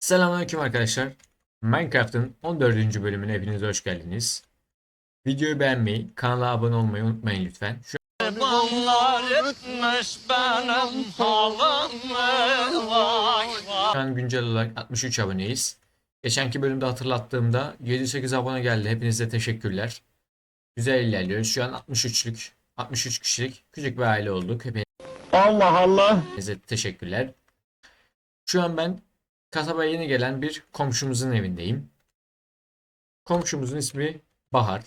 Selamünaleyküm arkadaşlar. Minecraft'ın 14. bölümüne hepiniz hoş geldiniz. Videoyu beğenmeyi, kanala abone olmayı unutmayın lütfen. Şu an güncel olarak 63 aboneyiz. Geçenki bölümde hatırlattığımda 7-8 abone geldi. Hepinize teşekkürler. Güzel ilerliyoruz. Şu an 63'lük, 63 kişilik küçük bir aile olduk. Allah Allah. Hepinize teşekkürler. Şu an ben kasabaya yeni gelen bir komşumuzun evindeyim. Komşumuzun ismi Bahar.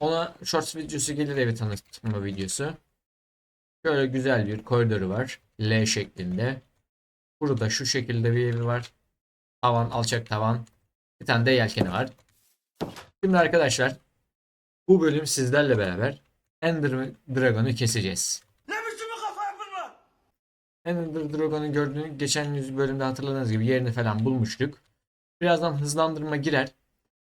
Ona shorts videosu gelir evi tanıtma videosu. Şöyle güzel bir koridoru var. L şeklinde. Burada şu şekilde bir evi var. Tavan, alçak tavan. Bir tane de yelkeni var. Şimdi arkadaşlar bu bölüm sizlerle beraber Ender Dragon'u keseceğiz. Ender Dragon'u gördüğünüz geçen yüz bölümde hatırladığınız gibi yerini falan bulmuştuk. Birazdan hızlandırma girer.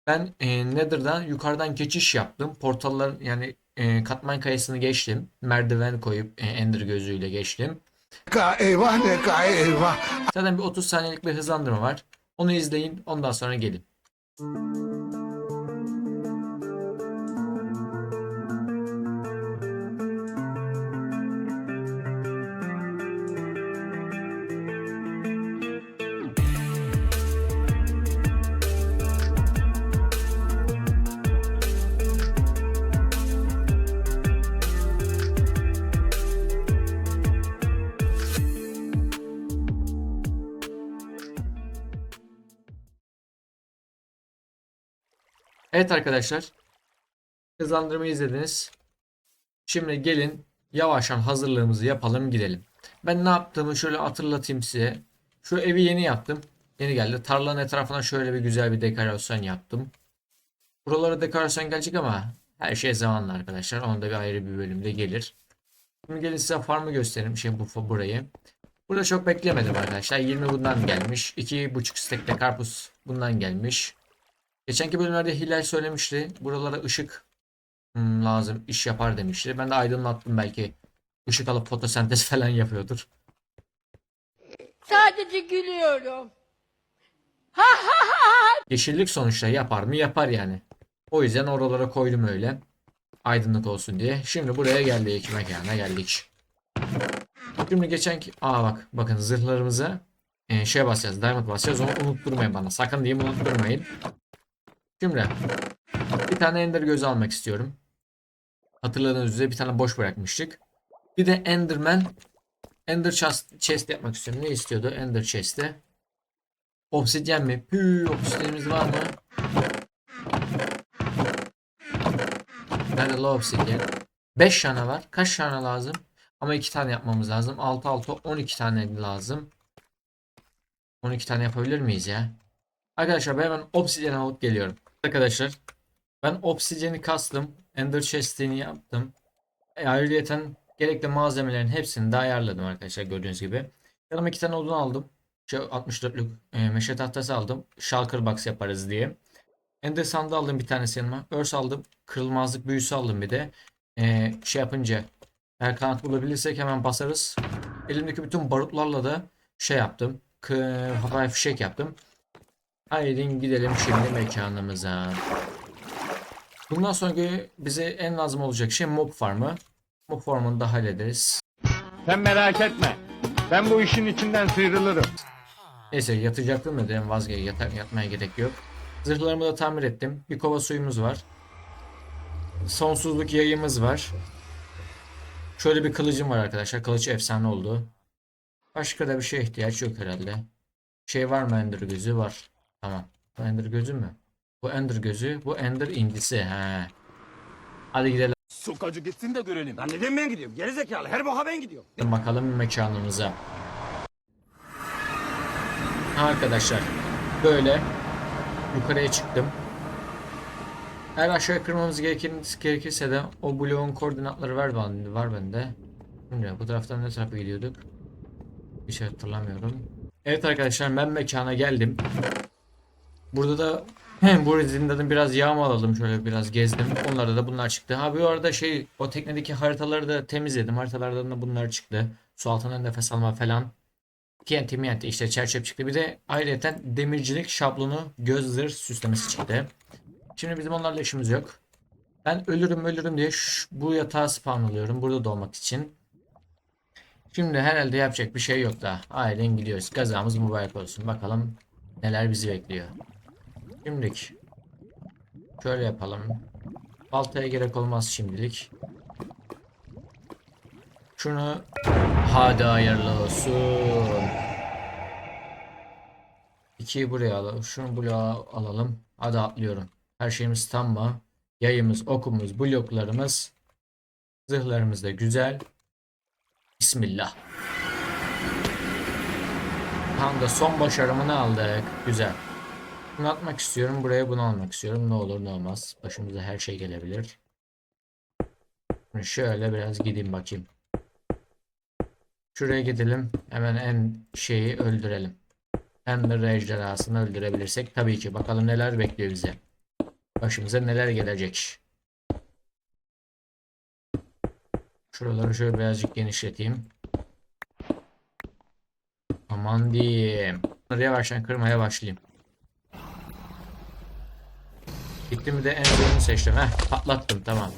Ben e, Nether'dan yukarıdan geçiş yaptım. Portalların yani e, katman kayasını geçtim. Merdiven koyup e, Ender gözüyle geçtim. Ka eyvah ne ka eyvah. Zaten bir 30 saniyelik bir hızlandırma var. Onu izleyin. Ondan sonra gelin. Evet arkadaşlar. Hızlandırmayı izlediniz. Şimdi gelin yavaştan hazırlığımızı yapalım gidelim. Ben ne yaptığımı şöyle hatırlatayım size. Şu evi yeni yaptım. Yeni geldi. Tarlanın etrafına şöyle bir güzel bir dekorasyon yaptım. Buralara dekorasyon gelecek ama her şey zamanla arkadaşlar. Onda bir ayrı bir bölümde gelir. Şimdi gelin size farmı göstereyim. Şey bu burayı. Burada çok beklemedim arkadaşlar. 20 bundan gelmiş. 2,5 stek de karpuz bundan gelmiş. Geçenki bölümlerde Hilal söylemişti. Buralara ışık hmm, lazım, iş yapar demişti. Ben de aydınlattım belki. ışık alıp fotosentez falan yapıyordur. Sadece gülüyorum. Yeşillik sonuçta yapar mı? Yapar yani. O yüzden oralara koydum öyle. Aydınlık olsun diye. Şimdi buraya geldik. Mekana geldik. Şimdi geçenki... Aa bak bakın zırhlarımıza e, şey basacağız. Diamond basacağız. Onu unutturmayın bana. Sakın diyeyim unutturmayın. Şimdi bir tane Ender gözü almak istiyorum. Hatırladığınız üzere bir tane boş bırakmıştık. Bir de Enderman Ender chest, chest yapmak istiyorum. Ne istiyordu Ender chest'te? Obsidyen mi? Pü, obsidyenimiz var mı? Nerede la obsidyen? 5 tane var. Kaç tane lazım? Ama 2 tane yapmamız lazım. 6 6 12 tane lazım. 12 tane yapabilir miyiz ya? Arkadaşlar ben hemen obsidyen alıp geliyorum. Arkadaşlar ben obsidyeni kastım. Ender chest'ini yaptım. E, ayrıyeten gerekli malzemelerin hepsini de ayarladım arkadaşlar gördüğünüz gibi. Yanıma iki tane odun aldım. Şu 64'lük e, meşe tahtası aldım. Shulker box yaparız diye. Ender sandığı aldım bir tanesi yanıma. Örs aldım. Kırılmazlık büyüsü aldım bir de. E, şey yapınca eğer kanat bulabilirsek hemen basarız. Elimdeki bütün barutlarla da şey yaptım. Havai fişek yaptım. Haydi gidelim şimdi mekanımıza. Bundan sonraki bize en lazım olacak şey mob farmı. Mob farmını da hallederiz. Sen merak etme. Ben bu işin içinden sıyrılırım. Neyse yatacaktım da dedim vazgeç yata, yatmaya gerek yok. Zırhlarımı da tamir ettim. Bir kova suyumuz var. Sonsuzluk yayımız var. Şöyle bir kılıcım var arkadaşlar. Kılıç efsane oldu. Başka da bir şeye ihtiyaç yok herhalde. Şey var mı Ender gözü? Var. Tamam. Bu Ender gözü mü? Bu Ender gözü. Bu Ender indisi. He. Hadi gidelim Sokacı gitsin de görelim. Lan neden ben gidiyorum? Geri zekalı. Her boka ben gidiyorum. bakalım mekanımıza. Arkadaşlar böyle yukarıya çıktım. Eğer aşağıya kırmamız gerekir, gerekirse de o bloğun koordinatları var bende, var bende. Şimdi bu taraftan ne tarafa gidiyorduk? Bir şey hatırlamıyorum. Evet arkadaşlar ben mekana geldim. Burada da bu zindanı biraz yağmaladım şöyle biraz gezdim. Onlarda da bunlar çıktı. Ha bu arada şey o teknedeki haritaları da temizledim. Haritalardan da bunlar çıktı. Su altından nefes alma falan. TNT MNT işte çerçeve çıktı. Bir de ayrıca demircilik şablonu göz zırh süslemesi çıktı. Şimdi bizim onlarla işimiz yok. Ben ölürüm ölürüm diye şu- bu yatağa spawn alıyorum. Burada doğmak için. Şimdi herhalde yapacak bir şey yok daha. Aynen gidiyoruz. Gazamız mübarek olsun. Bakalım neler bizi bekliyor. Şimdilik şöyle yapalım. Baltaya gerek olmaz şimdilik. Şunu hadi hayırlı olsun. İkiyi buraya alalım. Şunu buraya alalım. Hadi atlıyorum. Her şeyimiz tam mı? Yayımız, okumuz, bloklarımız, zırhlarımız da güzel. Bismillah. Tam da son başarımını aldık. Güzel. Bunu atmak istiyorum. Buraya bunu almak istiyorum. Ne olur ne olmaz. Başımıza her şey gelebilir. Şöyle biraz gideyim bakayım. Şuraya gidelim. Hemen en şeyi öldürelim. Ender ejderhasını öldürebilirsek tabii ki. Bakalım neler bekliyor bize. Başımıza neler gelecek. Şuraları şöyle birazcık genişleteyim. Aman diyeyim. Yavaştan kırmaya başlayayım. Gitti mi de en zorunu seçtim. Heh patlattım tamam.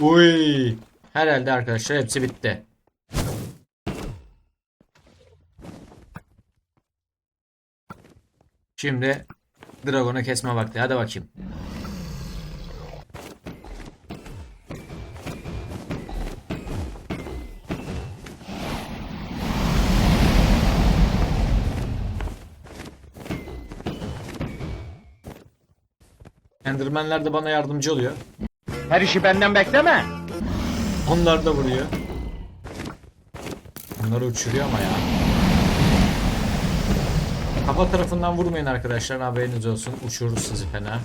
Uy. Herhalde arkadaşlar hepsi bitti. Şimdi Dragon'u kesme vakti. Hadi bakayım. Enderman'ler de bana yardımcı oluyor. Her işi benden bekleme. Onlar da vuruyor. Bunları uçuruyor ama ya. Kafa tarafından vurmayın arkadaşlar haberiniz olsun. Uçurur sizi fena.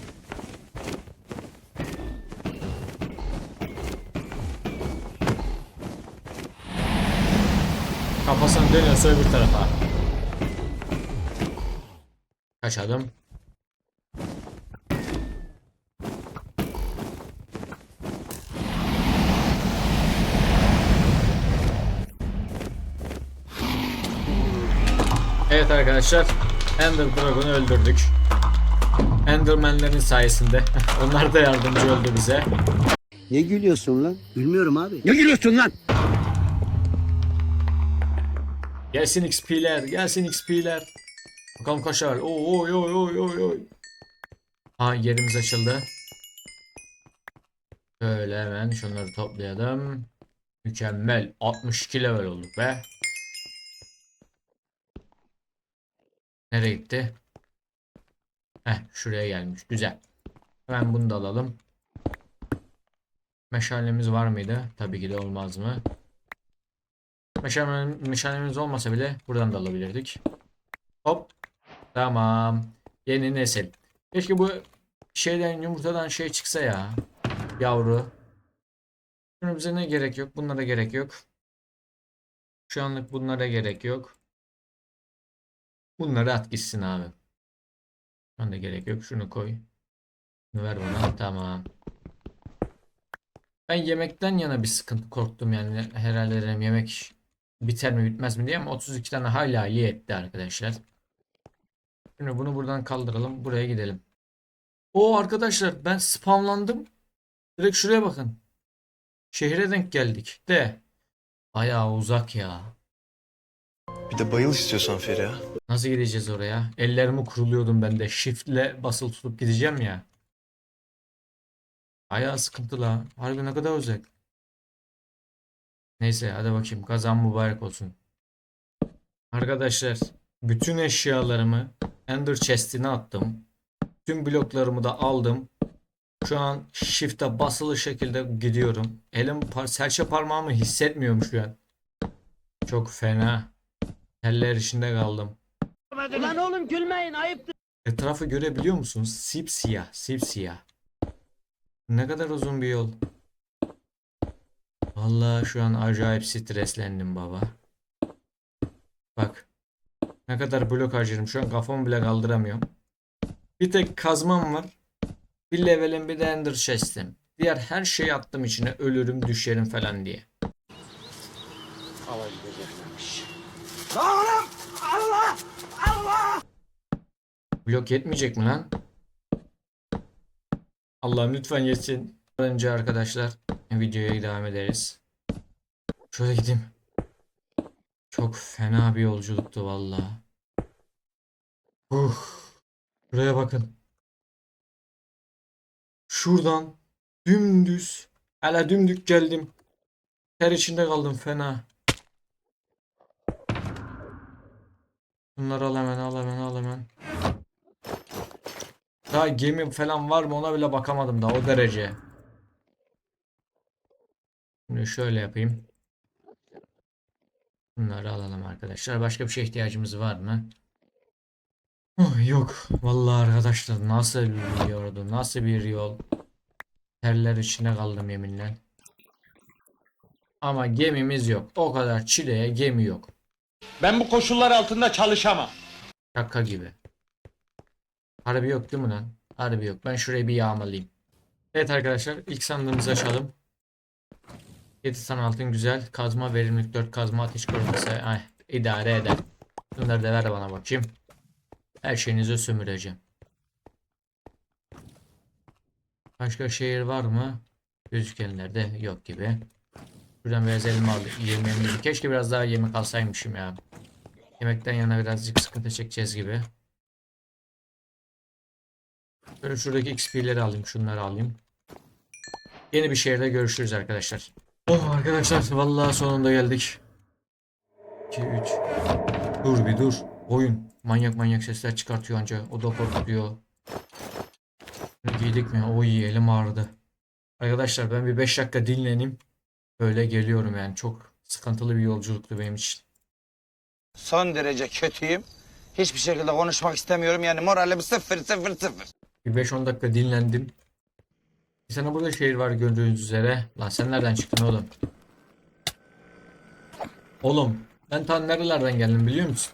Kafasını dönüyorsa öbür tarafa. Kaç adım? Arkadaşlar Ender Dragon'u öldürdük. Enderman'lerin sayesinde. Onlar da yardımcı oldu bize. Ne gülüyorsun lan? Gülmüyorum abi. Ne gülüyorsun lan? Gelsin XP'ler, gelsin XP'ler. Bakalım kaç var. Oo, Oy oy oy oy oy. Ha yerimiz açıldı. Böyle hemen şunları toplayalım. Mükemmel. 62 level olduk be. Nereye gitti? Heh şuraya gelmiş. Güzel. Hemen bunu da alalım. Meşalemiz var mıydı? Tabii ki de olmaz mı? Meşale, meşalemiz olmasa bile buradan da alabilirdik. Hop. Tamam. Yeni nesil. Keşke bu şeyden yumurtadan şey çıksa ya. Yavru. Şunu bize ne gerek yok? Bunlara gerek yok. Şu anlık bunlara gerek yok. Bunları at gitsin abi. Buna da gerek yok. Şunu koy. Şunu ver bana. Tamam. Ben yemekten yana bir sıkıntı korktum yani. Herhalde dedim yemek biter mi bitmez mi diye ama 32 tane hala iyi etti arkadaşlar. Şimdi bunu buradan kaldıralım. Buraya gidelim. O arkadaşlar ben spamlandım. Direkt şuraya bakın. Şehre denk geldik de. Bayağı uzak ya. Bir de bayıl istiyorsan Feriha. Nasıl gideceğiz oraya? Ellerimi kuruluyordum ben de. Shift'le basılı tutup gideceğim ya. Bayağı sıkıntı la. Harbi ne kadar uzak. Neyse hadi bakayım. Kazan mübarek olsun. Arkadaşlar bütün eşyalarımı Ender Chest'ine attım. Tüm bloklarımı da aldım. Şu an shift'e basılı şekilde gidiyorum. Elim par serçe parmağımı hissetmiyorum şu an. Çok fena. Teller içinde kaldım. Ulan oğlum gülmeyin ayıptır. Etrafı görebiliyor musunuz? Sipsiyah, sipsiyah. Ne kadar uzun bir yol. Vallahi şu an acayip streslendim baba. Bak. Ne kadar blok harcadım. Şu an kafamı bile kaldıramıyorum. Bir tek kazmam var. Bir levelim bir de ender chest'im. Diğer her şeyi attım içine ölürüm düşerim falan diye. Blok yetmeyecek mi lan? Allah'ım lütfen yetsin. Önce arkadaşlar videoya devam ederiz. Şöyle gideyim. Çok fena bir yolculuktu vallahi. Uh. Buraya bakın. Şuradan dümdüz. Hala dümdük geldim. Ter içinde kaldım fena. Bunları al hemen al hemen al hemen. Daha gemi falan var mı ona bile bakamadım daha o derece. Şimdi şöyle yapayım. Bunları alalım arkadaşlar. Başka bir şeye ihtiyacımız var mı? Oh, yok. Vallahi arkadaşlar nasıl bir yoldu? Nasıl bir yol? Terler içine kaldım yeminle. Ama gemimiz yok. O kadar çileye gemi yok. Ben bu koşullar altında çalışamam. Şaka gibi. Harbi yok değil mi lan? Harbi yok. Ben şurayı bir yağmalayayım. Evet arkadaşlar ilk sandığımızı açalım. 7 tane altın güzel. Kazma verimlilik 4 kazma ateş koruması. Ay, idare eder. Bunları da ver bana bakayım. Her şeyinizi sömüreceğim. Başka şehir var mı? Gözükenlerde yok gibi. Buradan biraz elma aldım. Yemeğimizi. Keşke biraz daha yemek alsaymışım ya. Yemekten yana birazcık sıkıntı çekeceğiz gibi. Şöyle şuradaki XP'leri alayım. Şunları alayım. Yeni bir şehirde görüşürüz arkadaşlar. Oh arkadaşlar vallahi sonunda geldik. 2 3 Dur bir dur. Oyun. Manyak manyak sesler çıkartıyor anca. O da korkutuyor. Giydik mi? Oy elim ağrıdı. Arkadaşlar ben bir 5 dakika dinleneyim. Böyle geliyorum yani. Çok sıkıntılı bir yolculuktu benim için. Son derece kötüyüm. Hiçbir şekilde konuşmak istemiyorum. Yani moralim sıfır sıfır sıfır. Bir 5-10 dakika dinlendim. Bir tane burada şehir var gördüğünüz üzere. Lan sen nereden çıktın oğlum? Oğlum ben ta nerelerden geldim biliyor musun?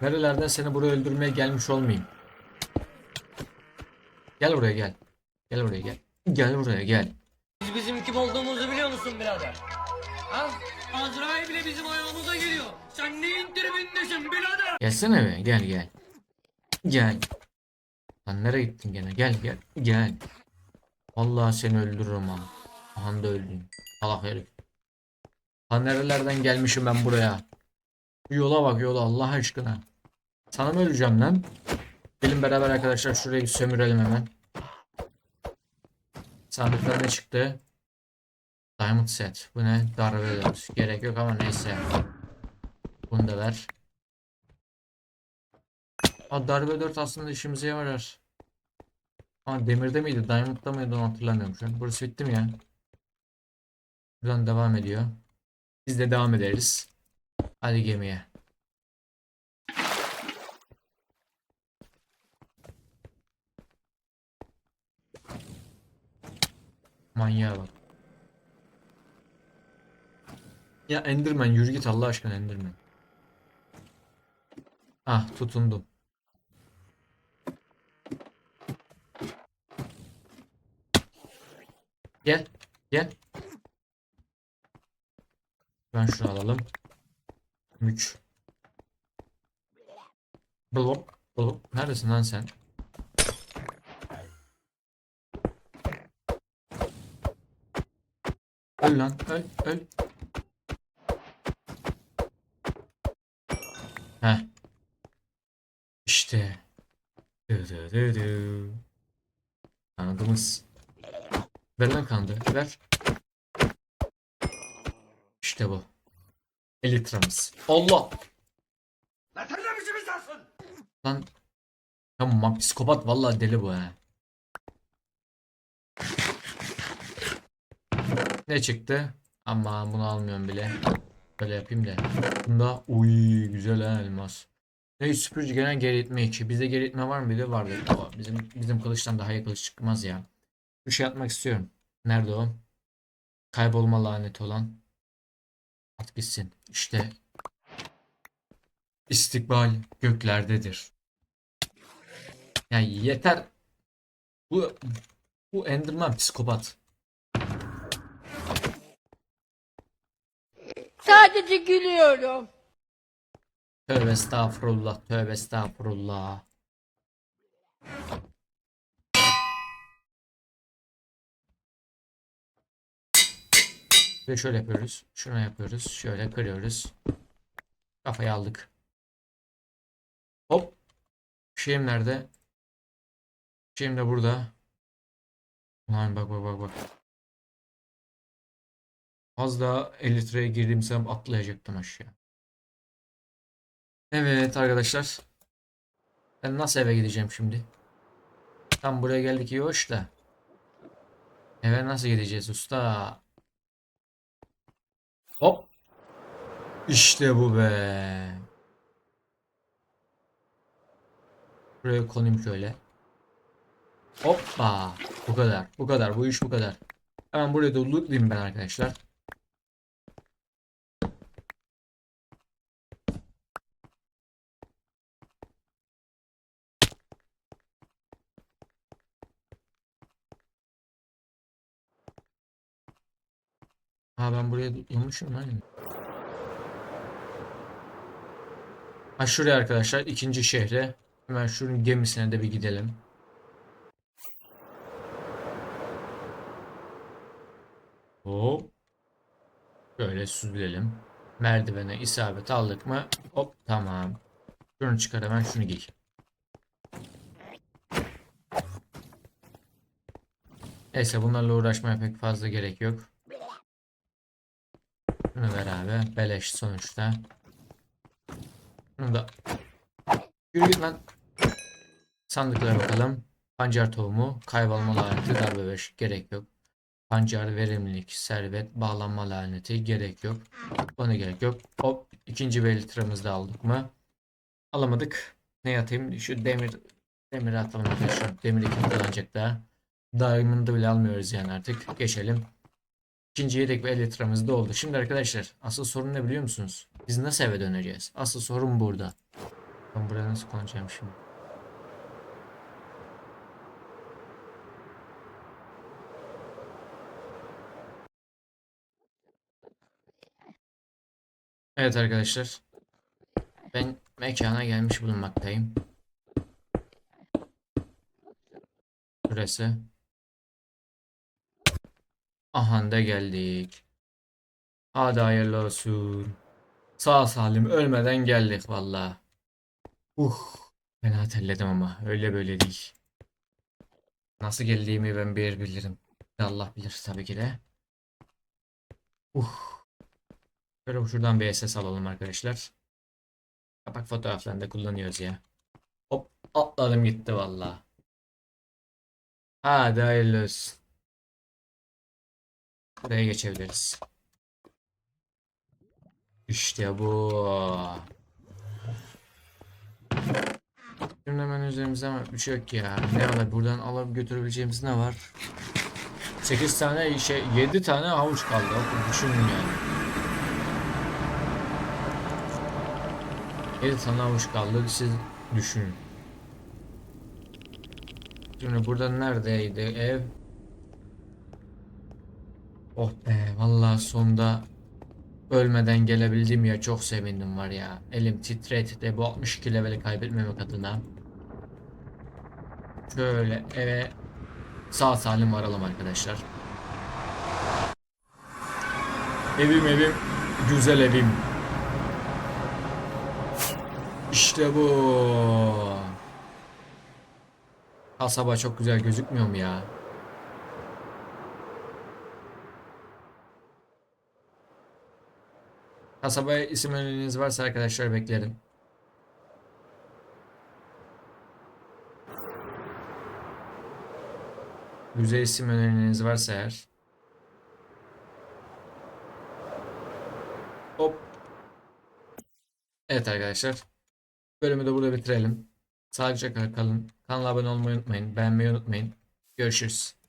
Nerelerden seni buraya öldürmeye gelmiş olmayayım. Gel buraya gel. Gel buraya gel. Gel buraya gel. Biz bizim kim olduğumuzu biliyor musun birader? Ha? Azrail bile bizim ayağımıza geliyor. Sen neyin tribindesin birader? Gelsene be gel gel. Gel. Lan nereye gittin gene? Gel gel. Gel. Vallahi seni öldürürüm ha. Aha da öldün. Allah herif. Lan nerelerden gelmişim ben buraya? Bu yola bak yola Allah aşkına. Sana mı öleceğim lan? Gelin beraber arkadaşlar şurayı sömürelim hemen. Sandıkta ne çıktı? Diamond set. Bu ne? Darbe dört. Gerek yok ama neyse. Bunu da ver. Aa, darbe 4 aslında işimize yarar. Aa, demirde miydi? Diamond'da mıydı onu hatırlamıyorum şu an. Burası bitti mi ya? Buradan devam ediyor. Biz de devam ederiz. Hadi gemiye. Manyağa bak. Ya Enderman yürü git Allah aşkına Enderman. Ah tutundum. Gel. Gel. Ben şunu alalım. Mük. Blok. Blok. Neredesin lan sen? Öl lan. Öl. Öl. Heh. İşte. Dı dı dı dı. Kanadımız. Ver lan kanadı. Ver. İşte bu. Elitramız. Allah. Lan sen biçim insansın? Lan. Tamam psikopat vallahi deli bu ha. Ne çıktı? Ama bunu almıyorum bile. Böyle yapayım da. Bunda uy güzel ha elmas. Ne süpürücü gelen geri itme 2. Bizde geri itme var mıydı? Vardı. Ama bizim bizim kılıçtan daha iyi kılıç çıkmaz ya. Bir şey atmak istiyorum. Nerede o? Kaybolma laneti olan. At gitsin. İşte istikbal göklerdedir. Yani yeter. Bu bu Enderman psikopat. Sadece gülüyorum. Tövbe estağfurullah, tövbe estağfurullah. Ve şöyle yapıyoruz. Şunu yapıyoruz. Şöyle kırıyoruz. Kafayı aldık. Hop. Şeyim nerede? Şeyim de burada. Ulan bak bak bak bak. Az daha 50 litreye girdiğimsem atlayacaktım aşağı. Evet arkadaşlar. Ben nasıl eve gideceğim şimdi? Tam buraya geldik iyi hoş da. Eve nasıl gideceğiz usta? Hop. İşte bu be. Buraya konayım şöyle. Hoppa. Bu kadar. Bu kadar. Bu iş bu kadar. Hemen buraya da lootlayayım ben arkadaşlar. Ha ben buraya lootlamışım lan. Ha şuraya arkadaşlar ikinci şehre. Hemen şunun gemisine de bir gidelim. Hop. Şöyle süzülelim. Merdivene isabet aldık mı? Hop tamam. Şunu çıkar hemen şunu giy. Neyse bunlarla uğraşmaya pek fazla gerek yok. Bunu ver abi. Beleş sonuçta. Bunu da Yürü git lan. Sandıklara bakalım. Pancar tohumu, kaybolma laneti, darbe 5 gerek yok. Pancar, verimlilik, servet, bağlanma laneti gerek yok. Ona gerek yok. Hop ikinci belirtiramızı da aldık mı? Alamadık. Ne atayım? Şu demir demir atalım arkadaşlar. Demir kim kullanacak daha. Diamond'ı bile almıyoruz yani artık. Geçelim. İkinci yedek ve 50 litramız da oldu. Şimdi arkadaşlar asıl sorun ne biliyor musunuz? Biz nasıl eve döneceğiz? Asıl sorun burada. Ben buraya nasıl konacağım şimdi? Evet arkadaşlar. Ben mekana gelmiş bulunmaktayım. Burası. Aha da geldik. Hadi hayırlı olsun. Sağ salim ölmeden geldik valla. Uh, fena terledim ama öyle böyle değil. Nasıl geldiğimi ben bir bilirim. Allah bilir tabii ki de. Uh. Böyle şuradan bir SS alalım arkadaşlar. Kapak fotoğraflarında kullanıyoruz ya. Hop atladım gitti valla. Hadi hayırlı olsun. Buraya geçebiliriz. İşte bu. Şimdi hemen üzerimizde ama bir şey yok ya. Ne var? Buradan alıp götürebileceğimiz ne var? 8 tane şey 7 tane havuç kaldı. Düşünün yani. 7 tane havuç kaldı. Siz düşünün. Şimdi burada neredeydi ev? Oh be vallahi sonunda ölmeden gelebildim ya çok sevindim var ya. Elim titredi de bu 62 leveli kaybetmemek adına. Şöyle eve sağ salim varalım arkadaşlar. Evim evim güzel evim. İşte bu. Kasaba çok güzel gözükmüyor mu ya? Kasabaya isim öneriniz varsa arkadaşlar beklerim. Yüze isim öneriniz varsa eğer. Hop. Evet arkadaşlar. Bölümü de burada bitirelim. Sağlıcakla kalın. Kanala abone olmayı unutmayın. Beğenmeyi unutmayın. Görüşürüz.